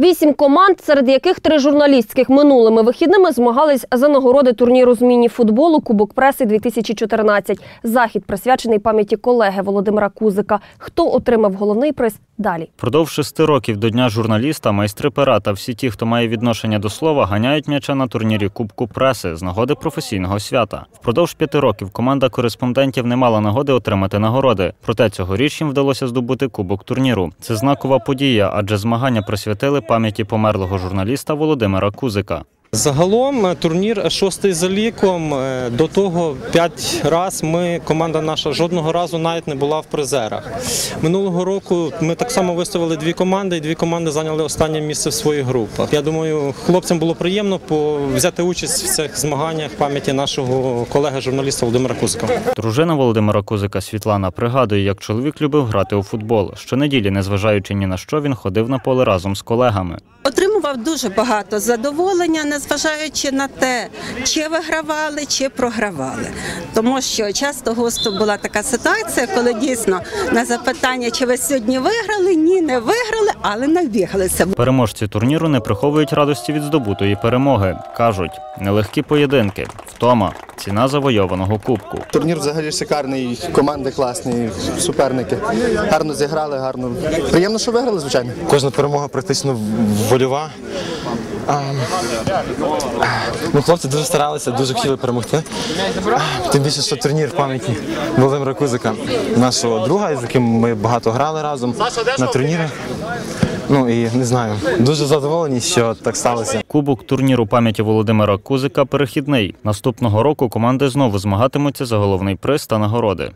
Вісім команд, серед яких три журналістських минулими вихідними змагались за нагороди турніру з міні-футболу Кубок преси 2014. Захід присвячений пам'яті колеги Володимира Кузика. Хто отримав головний приз? Далі. Впродовж шести років до Дня журналіста майстри пера та всі ті, хто має відношення до слова, ганяють м'яча на турнірі Кубку преси з нагоди професійного свята. Впродовж п'яти років команда кореспондентів не мала нагоди отримати нагороди. Проте цьогоріч їм вдалося здобути кубок турніру. Це знакова подія, адже змагання присвятили пам'яті померлого журналіста Володимира Кузика. Загалом е, турнір шостий за ліком. Е, До того п'ять раз ми, команда наша, жодного разу навіть не була в призерах. Минулого року ми так само виставили дві команди, і дві команди зайняли останнє місце в своїх групах. Я думаю, хлопцям було приємно взяти участь в цих змаганнях в пам'яті нашого колеги журналіста Володимира Кузика. Дружина Володимира Кузика Світлана пригадує, як чоловік любив грати у футбол. Щонеділі, незважаючи ні на що, він ходив на поле разом з колегами. Отримував дуже багато задоволення, незважаючи на те, чи вигравали, чи програвали. Тому що часто густо була така ситуація, коли дійсно на запитання, чи ви сьогодні виграли, ні, не виграли, але набігалися. Переможці турніру не приховують радості від здобутої перемоги. кажуть, нелегкі поєдинки, втома, ціна завойованого кубку. Турнір взагалі шикарний, команди класні, суперники. Гарно зіграли, гарно. Приємно, що виграли, звичайно. Кожна перемога практично вольова. А, ну, хлопці дуже старалися, дуже хотіли перемогти. Тим більше, що турнір в пам'яті Володимира Кузика, нашого друга, з яким ми багато грали разом на турнірах. Ну і не знаю, дуже задоволені, що так сталося. Кубок турніру пам'яті Володимира Кузика перехідний. Наступного року команди знову змагатимуться за головний приз та нагороди.